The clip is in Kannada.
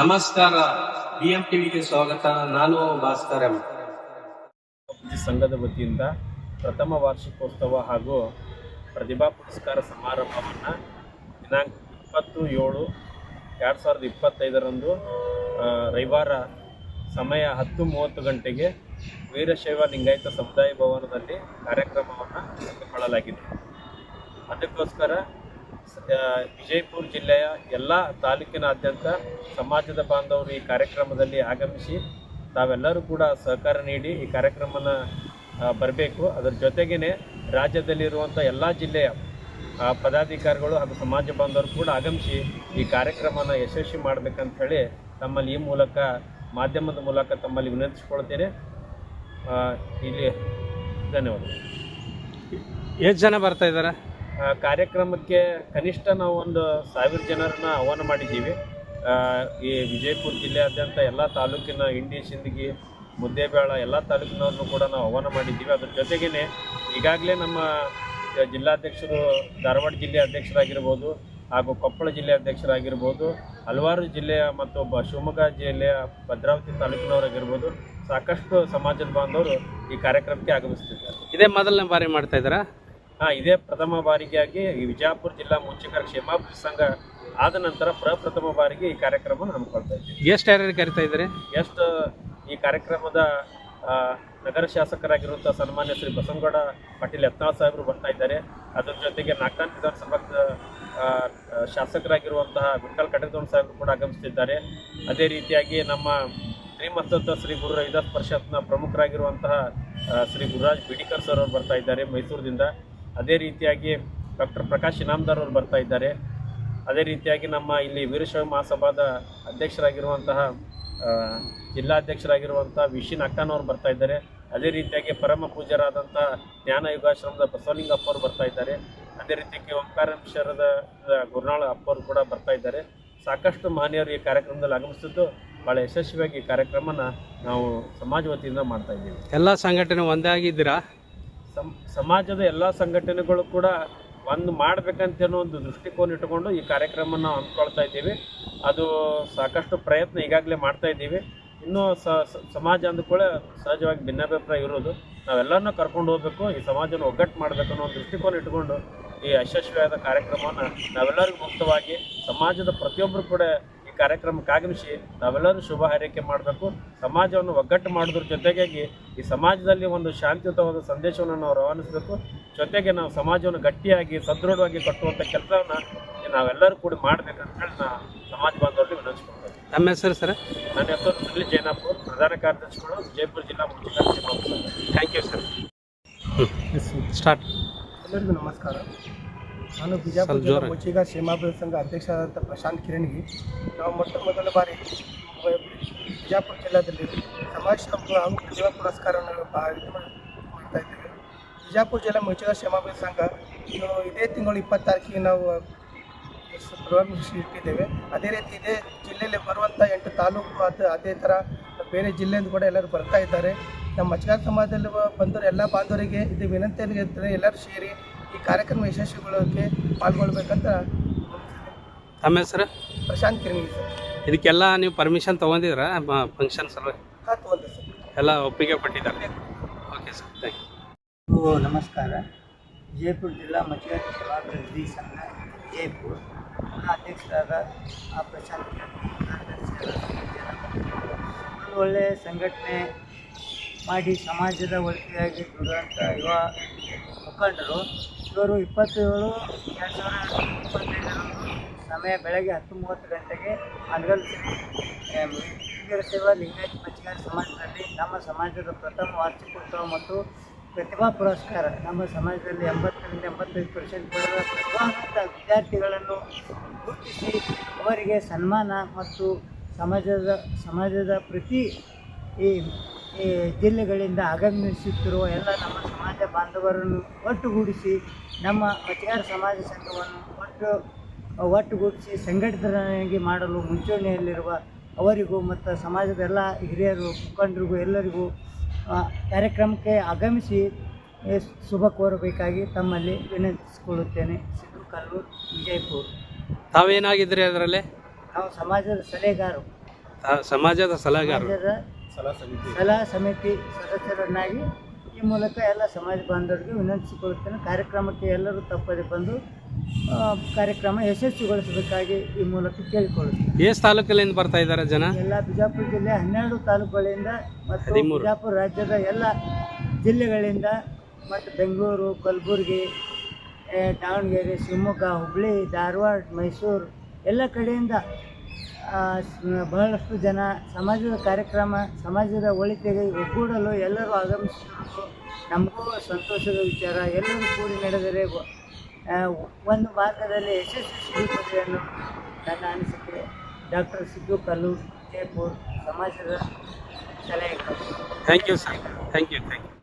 ನಮಸ್ಕಾರ. ಬಿಎಂ ಟಿವಿಗೆ ಸ್ವಾಗತ. ನಾನು ಭಾಸ್ಕರ್ ಎಂ. ಸಂಘದ ವತಿಯಿಂದ ಪ್ರಥಮ ವಾರ್ಷಿಕೋತ್ಸವ ಹಾಗೂ ಪ್ರತಿಭಾ ಪುರಸ್ಕಾರ ಸಮಾರಂಭವನ್ನು ದಿನಾಂಕ ಇಪ್ಪತ್ತು ಏಳು ಎರಡು ಸಾವಿರದ ಇಪ್ಪತ್ತೈದರಂದು ರವಿವಾರ ಸಮಯ ಹತ್ತು ಮೂವತ್ತು ಗಂಟೆಗೆ ವೀರಶೈವ ಲಿಂಗಾಯತ ಸಮುದಾಯ ಭವನದಲ್ಲಿ ಕಾರ್ಯಕ್ರಮವನ್ನು ಹಮ್ಮಿಕೊಳ್ಳಲಾಗಿದೆ. ಅದಕ್ಕೋಸ್ಕರ ವಿಜಯಪುರ ಜಿಲ್ಲೆಯ ಎಲ್ಲ ತಾಲೂಕಿನಾದ್ಯಂತ ಸಮಾಜದ ಬಾಂಧವರು ಈ ಕಾರ್ಯಕ್ರಮದಲ್ಲಿ ಆಗಮಿಸಿ ತಾವೆಲ್ಲರೂ ಕೂಡ ಸಹಕಾರ ನೀಡಿ ಈ ಕಾರ್ಯಕ್ರಮನ ಬರಬೇಕು. ಅದರ ಜೊತೆಗೇ ರಾಜ್ಯದಲ್ಲಿರುವಂಥ ಎಲ್ಲ ಜಿಲ್ಲೆಯ ಪದಾಧಿಕಾರಿಗಳು ಹಾಗೂ ಸಮಾಜ ಬಾಂಧವರು ಕೂಡ ಆಗಮಿಸಿ ಈ ಕಾರ್ಯಕ್ರಮನ ಯಶಸ್ವಿ ಮಾಡಬೇಕಂತ ಹೇಳಿ ತಮ್ಮಲ್ಲಿ ಈ ಮೂಲಕ, ಮಾಧ್ಯಮದ ಮೂಲಕ ತಮ್ಮಲ್ಲಿ ವಿನಂತಿಸಿಕೊಳ್ತೇನೆ. ಇಲ್ಲಿ ಧನ್ಯವಾದಗಳು. ಎಷ್ಟು ಜನ ಬರ್ತಾ ಇದ್ದಾರೆ? ಕಾರ್ಯಕ್ರಮಕ್ಕೆ ಕನಿಷ್ಠ ನಾವು ಒಂದು ಸಾವಿರ ಜನರನ್ನ ಆಹ್ವಾನ ಮಾಡಿದ್ದೀವಿ. ಈ ವಿಜಯಪುರ ಜಿಲ್ಲೆಯಾದ್ಯಂತ ಎಲ್ಲ ತಾಲೂಕಿನ ಇಂಡಿ, ಸಿಂದಗಿ, ಮುದ್ದೇಬೇಳ ಎಲ್ಲ ತಾಲೂಕಿನವ್ರನ್ನು ಕೂಡ ನಾವು ಆಹ್ವಾನ ಮಾಡಿದ್ದೀವಿ. ಅದ್ರ ಜೊತೆಗೇ ಈಗಾಗಲೇ ನಮ್ಮ ಜಿಲ್ಲಾಧ್ಯಕ್ಷರು ಧಾರವಾಡ ಜಿಲ್ಲೆ ಅಧ್ಯಕ್ಷರಾಗಿರ್ಬೋದು ಹಾಗೂ ಕೊಪ್ಪಳ ಜಿಲ್ಲೆ ಅಧ್ಯಕ್ಷರಾಗಿರ್ಬೋದು, ಹಲವಾರು ಜಿಲ್ಲೆಯ ಮತ್ತು ಬ, ಶಿವಮೊಗ್ಗ ಜಿಲ್ಲೆಯ ಭದ್ರಾವತಿ ತಾಲೂಕಿನವರಾಗಿರ್ಬೋದು ಸಾಕಷ್ಟು ಸಮಾಜದ ಬಾಂಧವರು ಈ ಕಾರ್ಯಕ್ರಮಕ್ಕೆ ಆಗಮಿಸ್ತಿದ್ದಾರೆ. ಇದೇ ಮೊದಲನೇ ಬಾರಿ ಮಾಡ್ತಾ ಇದ್ದಾರಾ? ಹಾ ಇದೇ ಪ್ರಥಮ ಬಾರಿಗಾಗಿ ಈ ವಿಜಯಪುರ ಜಿಲ್ಲಾ ಮುಂಚಿಕರ ಕ್ಷೇಮಾಭಿವೃದ್ಧಿ ಸಂಘ ಆದ ನಂತರ ಪ್ರಪ್ರಥಮ ಬಾರಿಗೆ ಈ ಕಾರ್ಯಕ್ರಮ ಹಮ್ಮಿಕೊಳ್ತಾ ಇದ್ದೀವಿ. ಎಷ್ಟು ಯಾರ್ಯಾರು ಕರಿತಾ ಇದ್ದಾರೆ? ಎಷ್ಟು ಈ ಕಾರ್ಯಕ್ರಮದ ನಗರ ಶಾಸಕರಾಗಿರುವಂಥ ಸನ್ಮಾನ್ಯ ಶ್ರೀ ಬಸವಗೌಡ ಪಾಟೀಲ್ ಯತ್ನಾಳ್ ಸಾಹೇಬರು ಬರ್ತಾ ಇದ್ದಾರೆ. ಅದ್ರ ಜೊತೆಗೆ ನಾಗ್ತಾನ್ ವಿಧಾನಸಭಾ ಶಾಸಕರಾಗಿರುವಂತಹ ವಿಠಲ್ ಕಟಕದೋಣ್ ಸಾಹೇಬರು ಕೂಡ ಆಗಮಿಸುತ್ತಿದ್ದಾರೆ ಅದೇ ರೀತಿಯಾಗಿ ನಮ್ಮ ಶ್ರೀಮಂತ ಶ್ರೀ ಗುರು ರವಿದಾಸ್ ಪರಿಷತ್ನ ಪ್ರಮುಖರಾಗಿರುವಂತಹ ಶ್ರೀ ಗುರುರಾಜ್ ಬಿಡಿಕರ್ ಸರ್ ಅವರು ಬರ್ತಾ ಇದ್ದಾರೆ ಮೈಸೂರಿನಿಂದ ಅದೇ ರೀತಿಯಾಗಿ ಡಾಕ್ಟರ್ ಪ್ರಕಾಶ್ ಇನಾಮ್ದಾರ್ ಅವರು ಬರ್ತಾ ಇದ್ದಾರೆ. ಅದೇ ರೀತಿಯಾಗಿ ನಮ್ಮ ಇಲ್ಲಿ ವೀರಶೈವ ಮಹಾಸಭಾದ ಅಧ್ಯಕ್ಷರಾಗಿರುವಂತಹ ಜಿಲ್ಲಾಧ್ಯಕ್ಷರಾಗಿರುವಂಥ ವಿಶಿನ್ ಅಕ್ಕನವರು ಬರ್ತಾ ಇದ್ದಾರೆ. ಅದೇ ರೀತಿಯಾಗಿ ಪರಮ ಪೂಜ್ಯರಾದಂಥ ಜ್ಞಾನ ಯುಗಾಶ್ರಮದ ಬಸವಲಿಂಗಪ್ಪ ಅವರು ಬರ್ತಾ ಇದ್ದಾರೆ. ಅದೇ ರೀತಿಯಾಗಿ ಓಂಕಾರೇಶ್ವರದ ಗುರುನಾಳ ಅಪ್ಪವರು ಕೂಡ ಬರ್ತಾ ಇದ್ದಾರೆ. ಸಾಕಷ್ಟು ಮಹನೀಯರು ಈ ಕಾರ್ಯಕ್ರಮದಲ್ಲಿ ಆಗಮಿಸಿದ್ದು ಭಾಳ ಯಶಸ್ವಿಯಾಗಿ ಈ ಕಾರ್ಯಕ್ರಮನ ನಾವು ಸಮಾಜ ವತಿಯಿಂದ ಮಾಡ್ತಾ ಇದ್ದೀವಿ. ಎಲ್ಲ ಸಂಘಟನೆ ಒಂದೇ ಆಗಿದ್ದೀರಾ? ಸಮ್, ಸಮಾಜದ ಎಲ್ಲ ಸಂಘಟನೆಗಳು ಕೂಡ ಒಂದು ಮಾಡ್ಬೇಕಂತ ಅನ್ನೋ ಒಂದು ದೃಷ್ಟಿಕೋನ ಇಟ್ಟುಕೊಂಡು ಈ ಕಾರ್ಯಕ್ರಮವನ್ನು ನಾವು ಹಮ್ಮಿಕೊಳ್ತಾ ಇದ್ದೀವಿ. ಅದು ಸಾಕಷ್ಟು ಪ್ರಯತ್ನ ಈಗಾಗಲೇ ಮಾಡ್ತಾ ಇದ್ದೀವಿ. ಇನ್ನೂ ಸಮಾಜ ಅಂದ ಕೂಡ ಸಹಜವಾಗಿ ಭಿನ್ನಾಭಿಪ್ರಾಯ ಇರೋದು. ನಾವೆಲ್ಲರನ್ನೂ ಕರ್ಕೊಂಡು ಹೋಗ್ಬೇಕು, ಈ ಸಮಾಜನ ಒಗ್ಗಟ್ಟು ಮಾಡಬೇಕು ಅನ್ನೋ ದೃಷ್ಟಿಕೋನ ಇಟ್ಕೊಂಡು ಈ ಯಶಸ್ವಿಯಾದ ಕಾರ್ಯಕ್ರಮವನ್ನು ನಾವೆಲ್ಲರಿಗೂ ಮುಕ್ತವಾಗಿ, ಸಮಾಜದ ಪ್ರತಿಯೊಬ್ಬರು ಕೂಡ ಕಾರ್ಯಕ್ರಮಕ್ಕೆ ಆಗಮಿಸಿ ನಾವೆಲ್ಲರೂ ಶುಭ ಹಾರೈಕೆ ಮಾಡಬೇಕು. ಸಮಾಜವನ್ನು ಒಗ್ಗಟ್ಟು ಮಾಡೋದ್ರ ಜೊತೆಗಾಗಿ ಈ ಸಮಾಜದಲ್ಲಿ ಒಂದು ಶಾಂತಿಯುತವಾದ ಸಂದೇಶವನ್ನು ನಾವು ರವಾನಿಸಬೇಕು. ಜೊತೆಗೆ ನಾವು ಸಮಾಜವನ್ನು ಗಟ್ಟಿಯಾಗಿ ಸದೃಢವಾಗಿ ಕಟ್ಟುವಂಥ ಕೆಲಸವನ್ನು ನಾವೆಲ್ಲರೂ ಕೂಡ ಮಾಡಬೇಕಂತ ಹೇಳಿ ನಾ ಸಮಾಜ ಬಾಂಧವರಿಗೆ ವಿನಂತಿಸ್ಕೊಳ್ತೇವೆ ನಮ್ಮ ಹೆಸರು ಸರ್? ನನ್ನ ಹೆಸರು ಸುನಿಲ್ ಜೈನಾಪುರ್ ಪ್ರಧಾನ ಕಾರ್ಯದರ್ಶಿಗಳು ಜೈಪುರ ಜಿಲ್ಲಾ ಮುಖ್ಯ ಥ್ಯಾಂಕ್ ಯು ಸರ್ ಸ್ಟಾರ್ಟ್ ಎಲ್ಲರಿಗೂ ನಮಸ್ಕಾರ. ನಾನು ಬಿಜಾಪುರ ಜಿಲ್ಲಾ. ಮುಚ್ಚಿಗ ಕ್ಷೇಮಾಭಿವೃದ್ಧಿ ಸಂಘ ಅಧ್ಯಕ್ಷರಾದಂಥ ಪ್ರಶಾಂತ್ ಕಿರಣ್ಗಿ ನಾವು ಮೊಟ್ಟ ಮೊದಲ ಬಾರಿ ಬಿಜಾಪುರ ಜಿಲ್ಲಾದಲ್ಲಿ ಸಮಾಜ ಹಾಗೂ ಪ್ರತಿಭಾ ಪುರಸ್ಕಾರವನ್ನು ಮಾಡ್ತಾ ಇದ್ದೇವೆ. ಬಿಜಾಪುರ ಜಿಲ್ಲಾ ಮುಚ್ಚಿಗ ಕ್ಷೇಮಾಭಿವೃದ್ಧಿ ಸಂಘ ಇದು ಇದೇ ತಿಂಗಳು ಇಪ್ಪತ್ತು ತಾರೀಕಿಗೆ ನಾವು ಪ್ರಾರಂಭಿಸಿ ಇಟ್ಟಿದ್ದೇವೆ. ಅದೇ ರೀತಿ ಇದೇ ಜಿಲ್ಲೆಯಲ್ಲಿ ಬರುವಂಥ ಎಂಟು ತಾಲೂಕು ಅದು ಅದೇ ಥರ ಬೇರೆ ಜಿಲ್ಲೆಯಿಂದ ಕೂಡ ಎಲ್ಲರೂ ಬರ್ತಾ ಇದ್ದಾರೆ. ನಮ್ಮ ಮಚ್ಚಗಾರ ಸಮಾಜದಲ್ಲಿ ಬಂದವರು ಎಲ್ಲ ಬಾಂಧವರಿಗೆ ಇದು ವಿನಂತಿಯನ್ನು ಇರ್ತದೆ ಎಲ್ಲರೂ ಸೇರಿ ಈ ಕಾರ್ಯಕ್ರಮ ಯಶಸ್ವಿಗೊಳ್ಳೋಕ್ಕೆ ಪಾಲ್ಗೊಳ್ಬೇಕಂತ ತಮ್ಮ ಹೆಸರು? ಪ್ರಶಾಂತ್ ಕಿರಣಿ ಸರ್. ಇದಕ್ಕೆಲ್ಲ ನೀವು ಪರ್ಮಿಷನ್ ತೊಗೊಂಡಿದ್ರ ಫಂಕ್ಷನ್ ಸಲುವಾಗಿ? ಹಾಂ ತೊಗೊಂಡೆ ಸರ್. ಎಲ್ಲ ಒಪ್ಪಿಗೆ ಕೊಟ್ಟಿದ್ದಾರೆ. ಓಕೆ ಸರ್ ಥ್ಯಾಂಕ್ ಯು ಓ ನಮಸ್ಕಾರ. ವಿಜಯಪುರ ಜಿಲ್ಲಾ ಮಹಿಳಾ ಸಭಾಭಿವೃದ್ಧಿ ಸಂಘ ವಿಜಯಪುರ ನನ್ನ ಅಧ್ಯಕ್ಷರಾದ ಆ ಪ್ರಶಾಂತ್ ಕಿರಣ್ ಒಂದು ಒಳ್ಳೆಯ ಸಂಘಟನೆ ಮಾಡಿ ಸಮಾಜದ ಒಳಿತಿಗಾಗಿ ದುಡಿದಂಥ ಯುವ ಮುಖಂಡರು. ಇವರು ಇಪ್ಪತ್ತೇಳು, ಎರಡು ಸಾವಿರದ ಇಪ್ಪತ್ತೈದರಂದು ಸಮಯ ಬೆಳಗ್ಗೆ ಹತ್ತು ಮೂವತ್ತು ಗಂಟೆಗೆ ಅನ್ಗಲ್ ವೀರ ಸೇವಾ, ಲಿಂಗಾಯತ್ ಮಚ್ಚಿಗಾರ ಸಮಾಜದಲ್ಲಿ ನಮ್ಮ ಸಮಾಜದ ಪ್ರಥಮ ವಾರ್ಷಿಕೋತ್ಸವ ಮತ್ತು ಪ್ರತಿಭಾ ಪುರಸ್ಕಾರ. ನಮ್ಮ ಸಮಾಜದಲ್ಲಿ ಎಂಬತ್ತರಿಂದ ಎಂಬತ್ತೈದು ಪರ್ಸೆಂಟ್ ಪಡೆದ ಪ್ರತಿಭಾವಂತ ವಿದ್ಯಾರ್ಥಿಗಳನ್ನು ಗುರುತಿಸಿ ಅವರಿಗೆ ಸನ್ಮಾನ ಮತ್ತು ಸಮಾಜದ ಸಮಾಜದ ಪ್ರತಿ ಈ ಈ ಜಿಲ್ಲೆಗಳಿಂದ ಆಗಮಿಸುತ್ತಿರುವ ಎಲ್ಲ ನಮ್ಮ ಸಮಾಜ ಬಾಂಧವರನ್ನು ಒಟ್ಟುಗೂಡಿಸಿ ನಮ್ಮ ಮಚ್ಚಿಗಾರ ಸಮಾಜ ಸಂಘವನ್ನು ಒಟ್ಟು ಒಟ್ಟುಗೂಡಿಸಿ ಸಂಘಟಿತರಾಗಿ ಮಾಡಲು ಮುಂಚೂಣಿಯಲ್ಲಿರುವ ಅವರಿಗೂ ಮತ್ತು ಸಮಾಜದ ಎಲ್ಲ ಹಿರಿಯರು ಮುಖಂಡರಿಗೂ ಎಲ್ಲರಿಗೂ ಕಾರ್ಯಕ್ರಮಕ್ಕೆ ಆಗಮಿಸಿ ಶುಭ ಕೋರಬೇಕಾಗಿ ತಮ್ಮಲ್ಲಿ ವಿನಂತಿಸಿಕೊಳ್ಳುತ್ತೇನೆ. ಸಿದ್ದು ಕಲ್ಲೂರು ವಿಜಯಪುರ. ತಾವೇನಾಗಿದ್ದರೆ ಅದರಲ್ಲಿ? ನಾವು ಸಮಾಜದ ಸಲಹೆಗಾರರು. ಸಮಾಜದ ಸಲಹೆಗಾರರು. ಸಮಾಜದ ಸಲಹಾ ಸಮಿತಿ. ಸದಸ್ಯರನ್ನಾಗಿ ಈ ಮೂಲಕ ಎಲ್ಲ ಸಮಾಜ ಬಾಂಧವರಿಗೆ ವಿನಂತಿಸಿಕೊಳ್ಳುತ್ತೇನೆ. ಕಾರ್ಯಕ್ರಮಕ್ಕೆ ಎಲ್ಲರೂ ತಪ್ಪದೆ ಬಂದು ಕಾರ್ಯಕ್ರಮ ಯಶಸ್ವಿಗೊಳಿಸಬೇಕಾಗಿ ಈ ಮೂಲಕ ಕೇಳಿಕೊಳ್ಳುತ್ತೇನೆ. ಎಷ್ಟು ತಾಲೂಕಲ್ಲಿಂದ ಬರ್ತಾ ಇದ್ದಾರೆ ಜನ? ಎಲ್ಲ ಬಿಜಾಪುರ ಜಿಲ್ಲೆ ಹನ್ನೆರಡು ತಾಲೂಕುಗಳಿಂದ ಮತ್ತು. ಬಿಜಾಪುರ ರಾಜ್ಯದ ಎಲ್ಲ ಜಿಲ್ಲೆಗಳಿಂದ ಮತ್ತು ಬೆಂಗಳೂರು ಕಲಬುರಗಿ ದಾವಣಗೆರೆ ಶಿವಮೊಗ್ಗ ಹುಬ್ಬಳ್ಳಿ ಧಾರವಾಡ ಮೈಸೂರು ಎಲ್ಲ ಕಡೆಯಿಂದ ಬಹಳಷ್ಟು ಜನ ಸಮಾಜದ ಕಾರ್ಯಕ್ರಮ, ಸಮಾಜದ ಒಳಿತಿಗೆ ಒಗ್ಗೂಡಲು ಎಲ್ಲರೂ ಆಗಮಿಸಿರುವುದು ನಮಗೂ ಸಂತೋಷದ ವಿಚಾರ. ಎಲ್ಲರೂ ಕೂಡಿ ನಡೆದರೆ ಒಂದು ಮಾರ್ಗದಲ್ಲಿ ಯಶಸ್ವಿ ಸಿಗುತ್ತದೆ ಅನ್ನೋ ನನ್ನ ಅನಿಸಿಕೆ. ಡಾಕ್ಟರ್ ಸಿದ್ದು ಕಲ್ಲೂರು ಜಯಪುರ್ ಸಮಾಜದ ಸಲಹೆ thank you sir thank you thank you